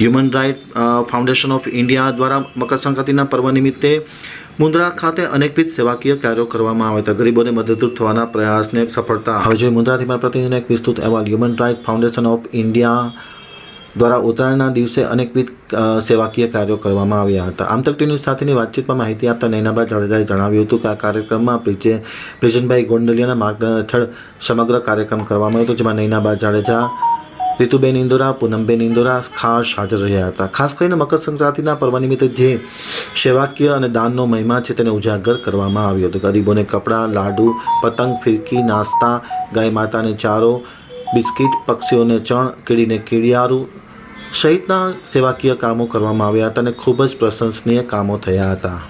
Human right foundation of India દ્વારા મકર સંક્રાંતિના પર્વ નિમિત્તે મુન્દ્રા ખાતે અનેકવિધ સેવાકીય કાર્યો કરવામાં આવ્યા હતા. ગરીબોને મદદરૂપ થવાના પ્રયાસને સફળતા હવે જોઈએ મુન્દ્રાથી મારા પ્રતિનિધિને એક વિસ્તૃત અહેવાલ. Human right foundation of India દ્વારા ઉત્તરાયણના દિવસે અનેકવિધ સેવાકીય કાર્યો કરવામાં આવ્યા હતા. આમતક ન્યૂઝ સાથેની વાતચીતમાં માહિતી આપતા નૈનાબા જાડેજાએ જણાવ્યું હતું કે આ કાર્યક્રમમાં પ્રિજે, પ્રિજનભાઈ ગોંડલિયાના માર્ગદર્શન હેઠળ સમગ્ર કાર્યક્રમ કરવામાં આવ્યો હતો, જેમાં નૈનાબા જાડેજા રીતુબેન ઇન્દોરા પૂનમબેન ઇન્દોરા ખાસ હાજર રહ્યા હતા ખાસ કરીને મકર સંક્રાંતિના પર્વ નિમિત્તે જે સેવાકીય અને દાનનો મહિમા છે તેને ઉજાગર કરવામાં આવ્યો હતો ગરીબોને કપડાં લાડુ પતંગ ફિરકી નાસ્તા ગાય માતાને ચારો બિસ્કિટ પક્ષીઓને ચણ, કીડીને કીડિયારું સહિતના સેવાકીય કામો કરવામાં આવ્યા હતા અને ખૂબ જ પ્રશંસનીય કામો થયા હતા।